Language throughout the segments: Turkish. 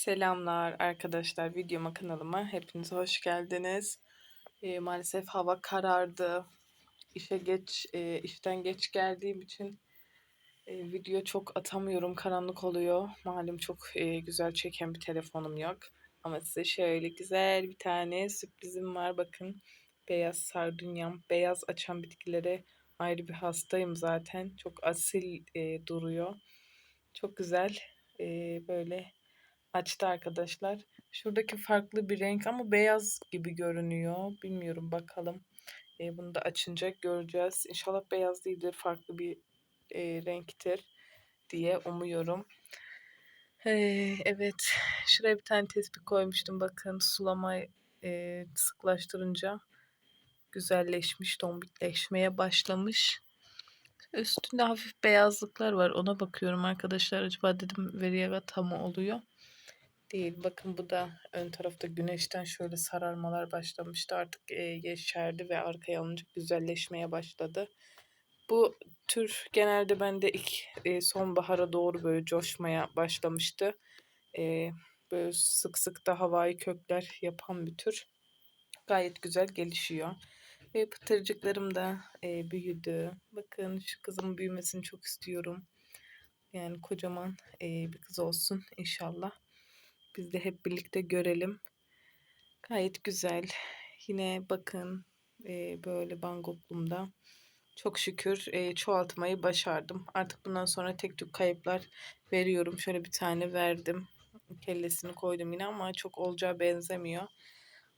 Selamlar arkadaşlar videoma kanalıma hepiniz hoş geldiniz. Eee, maalesef hava karardı. İşe geç eee, işten geç geldiğim için eee, video çok atamıyorum. Karanlık oluyor. Malum çok eee, güzel çeken bir telefonum yok. Ama size şöyle güzel bir tane sürprizim var. Bakın beyaz sardunyam. Beyaz açan bitkilere ayrı bir hastayım zaten. Çok asil eee, duruyor. Çok güzel eee, böyle açtı arkadaşlar. Şuradaki farklı bir renk ama beyaz gibi görünüyor. Bilmiyorum bakalım. E, bunu da açınca göreceğiz. İnşallah beyaz değildir. Farklı bir e, renktir diye umuyorum. E, evet. Şuraya bir tane tespih koymuştum. Bakın sulama e, sıklaştırınca güzelleşmiş, tombikleşmeye başlamış. Üstünde hafif beyazlıklar var. Ona bakıyorum arkadaşlar. Acaba dedim variegatta mı oluyor? Değil. Bakın bu da ön tarafta güneşten şöyle sararmalar başlamıştı. Artık e, yeşerdi ve arkaya alınca güzelleşmeye başladı. Bu tür genelde bende ilk e, sonbahara doğru böyle coşmaya başlamıştı. E, böyle sık sık da havai kökler yapan bir tür. Gayet güzel gelişiyor. Ve pıtırcıklarım da e, büyüdü. Bakın şu kızımın büyümesini çok istiyorum. Yani kocaman e, bir kız olsun inşallah. Biz de hep birlikte görelim. Gayet güzel. Yine bakın e, böyle bangoklumda çok şükür e, çoğaltmayı başardım. Artık bundan sonra tek tük kayıplar veriyorum. Şöyle bir tane verdim. Kellesini koydum yine ama çok olacağı benzemiyor.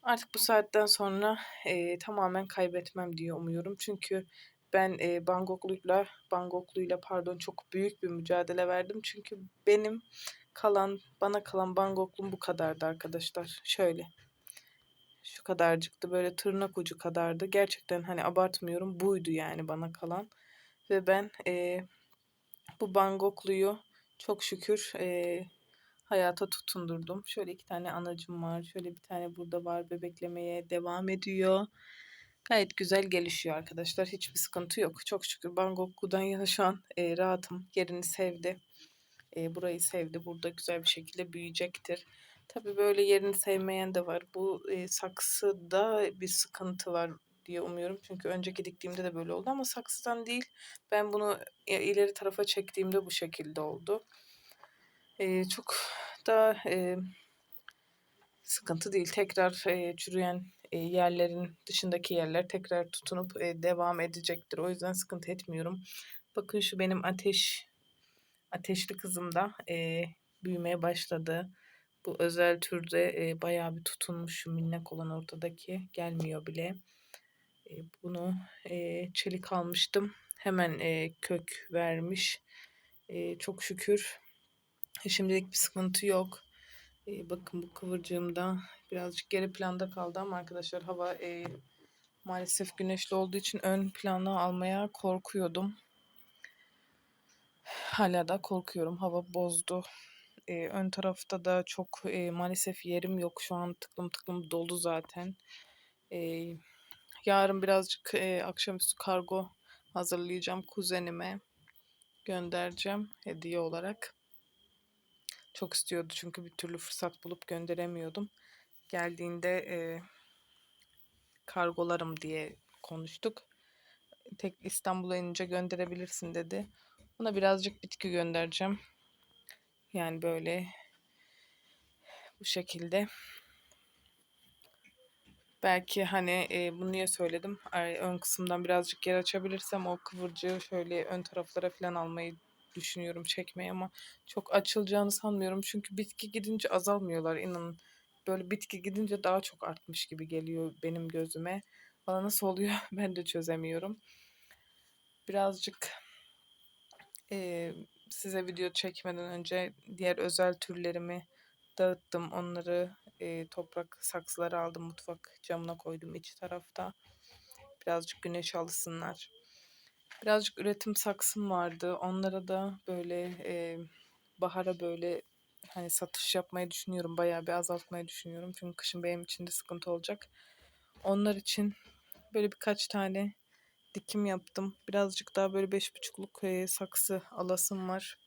Artık bu saatten sonra e, tamamen kaybetmem diye umuyorum. Çünkü ben e, Bangkokluyla, Bangkokluyla pardon çok büyük bir mücadele verdim. Çünkü benim kalan bana kalan Bangkoklum bu kadardı arkadaşlar. Şöyle. Şu kadarcıktı böyle tırnak ucu kadardı. Gerçekten hani abartmıyorum buydu yani bana kalan. Ve ben e, bu Bangkokluyu çok şükür e, hayata tutundurdum. Şöyle iki tane anacım var. Şöyle bir tane burada var. Bebeklemeye devam ediyor. Gayet güzel gelişiyor arkadaşlar. Hiçbir sıkıntı yok. Çok şükür Bangkok'dan yana şu an e, rahatım. Yerini sevdi. E, burayı sevdi. Burada güzel bir şekilde büyüyecektir. Tabii böyle yerini sevmeyen de var. Bu e, saksıda bir sıkıntı var diye umuyorum. Çünkü önceki diktiğimde de böyle oldu ama saksıdan değil. Ben bunu ileri tarafa çektiğimde bu şekilde oldu. E, çok da e, sıkıntı değil. Tekrar e, çürüyen e, yerlerin dışındaki yerler tekrar tutunup e, devam edecektir. O yüzden sıkıntı etmiyorum. Bakın şu benim ateş ateşli kızım da e, büyümeye başladı. Bu özel türde e, bayağı bir tutunmuş şu minnak olan ortadaki gelmiyor bile. E, bunu e, çelik almıştım. Hemen e, kök vermiş. E, çok şükür. Şimdilik bir sıkıntı yok. E, bakın bu kıvırcığımda birazcık geri planda kaldı ama arkadaşlar hava e, maalesef güneşli olduğu için ön plana almaya korkuyordum. Hala da korkuyorum. Hava bozdu. E, ön tarafta da çok e, maalesef yerim yok. Şu an tıklım tıklım dolu zaten. E, yarın birazcık e, akşamüstü kargo hazırlayacağım kuzenime. Göndereceğim hediye olarak. Çok istiyordu çünkü bir türlü fırsat bulup gönderemiyordum. Geldiğinde e, kargolarım diye konuştuk. Tek İstanbul'a inince gönderebilirsin dedi. Ona birazcık bitki göndereceğim. Yani böyle bu şekilde. Belki hani e, bunu niye söyledim? Ön kısımdan birazcık yer açabilirsem o kıvırcığı şöyle ön taraflara falan almayı düşünüyorum çekmeyi ama çok açılacağını sanmıyorum. Çünkü bitki gidince azalmıyorlar inanın. Böyle bitki gidince daha çok artmış gibi geliyor benim gözüme. Bana nasıl oluyor ben de çözemiyorum. Birazcık e, size video çekmeden önce diğer özel türlerimi dağıttım. Onları e, toprak saksıları aldım. Mutfak camına koydum iç tarafta. Birazcık güneş alsınlar. Birazcık üretim saksım vardı. Onlara da böyle e, bahara böyle hani satış yapmayı düşünüyorum. Bayağı bir azaltmayı düşünüyorum. Çünkü kışın benim için de sıkıntı olacak. Onlar için böyle birkaç tane dikim yaptım. Birazcık daha böyle beş buçukluk e, saksı alasım var.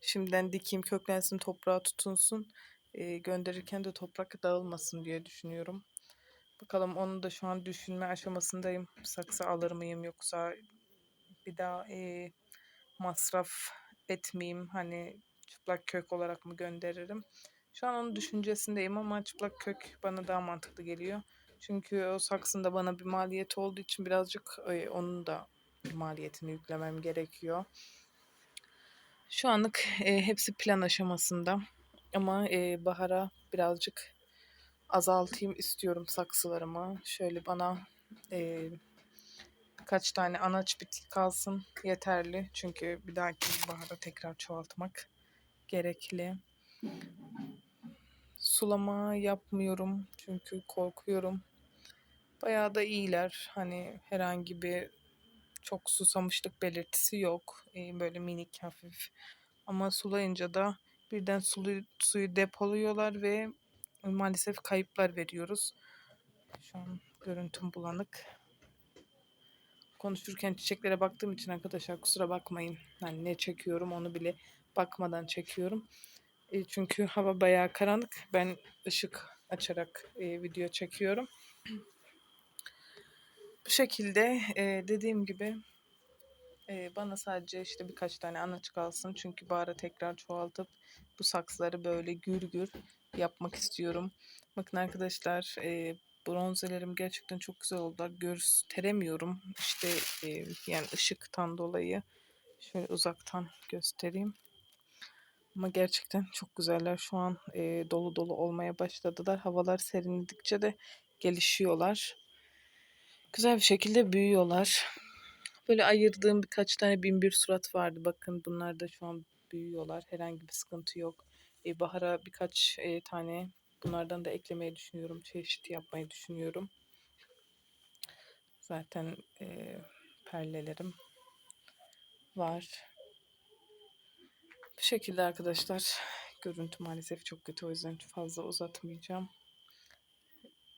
Şimdiden dikeyim köklensin toprağa tutunsun. e, gönderirken de toprak dağılmasın diye düşünüyorum. Bakalım onu da şu an düşünme aşamasındayım. Saksı alır mıyım yoksa bir daha e, masraf etmeyeyim. Hani çıplak kök olarak mı gönderirim? Şu an onun düşüncesindeyim ama çıplak kök bana daha mantıklı geliyor. Çünkü o saksında bana bir maliyeti olduğu için birazcık onun da maliyetini yüklemem gerekiyor. Şu anlık e, hepsi plan aşamasında. Ama e, bahara birazcık azaltayım istiyorum saksılarımı. Şöyle bana e, kaç tane anaç bitki kalsın yeterli. Çünkü bir dahaki bahara tekrar çoğaltmak gerekli. Sulama yapmıyorum çünkü korkuyorum. Bayağı da iyiler. Hani herhangi bir çok susamışlık belirtisi yok. Ee, böyle minik hafif. Ama sulayınca da birden suyu, suyu depoluyorlar ve maalesef kayıplar veriyoruz. Şu an görüntüm bulanık. Konuşurken çiçeklere baktığım için arkadaşlar kusura bakmayın. Yani ne çekiyorum onu bile bakmadan çekiyorum. E, çünkü hava bayağı karanlık. Ben ışık açarak e, video çekiyorum. Bu şekilde e, dediğim gibi e, bana sadece işte birkaç tane anaç kalsın. Çünkü bahara tekrar çoğaltıp bu saksıları böyle gür gür yapmak istiyorum. Bakın arkadaşlar e, bronzelerim gerçekten çok güzel oldular. Gösteremiyorum. İşte e, yani ışıktan dolayı. Şöyle uzaktan göstereyim. Ama gerçekten çok güzeller. Şu an e, dolu dolu olmaya başladılar. Havalar serinledikçe de gelişiyorlar. Güzel bir şekilde büyüyorlar. Böyle ayırdığım birkaç tane bin bir surat vardı. Bakın bunlar da şu an büyüyorlar. Herhangi bir sıkıntı yok. E, bahara birkaç e, tane bunlardan da eklemeyi düşünüyorum. Çeşit yapmayı düşünüyorum. Zaten e, perlelerim var. Bu şekilde arkadaşlar. Görüntü maalesef çok kötü o yüzden fazla uzatmayacağım.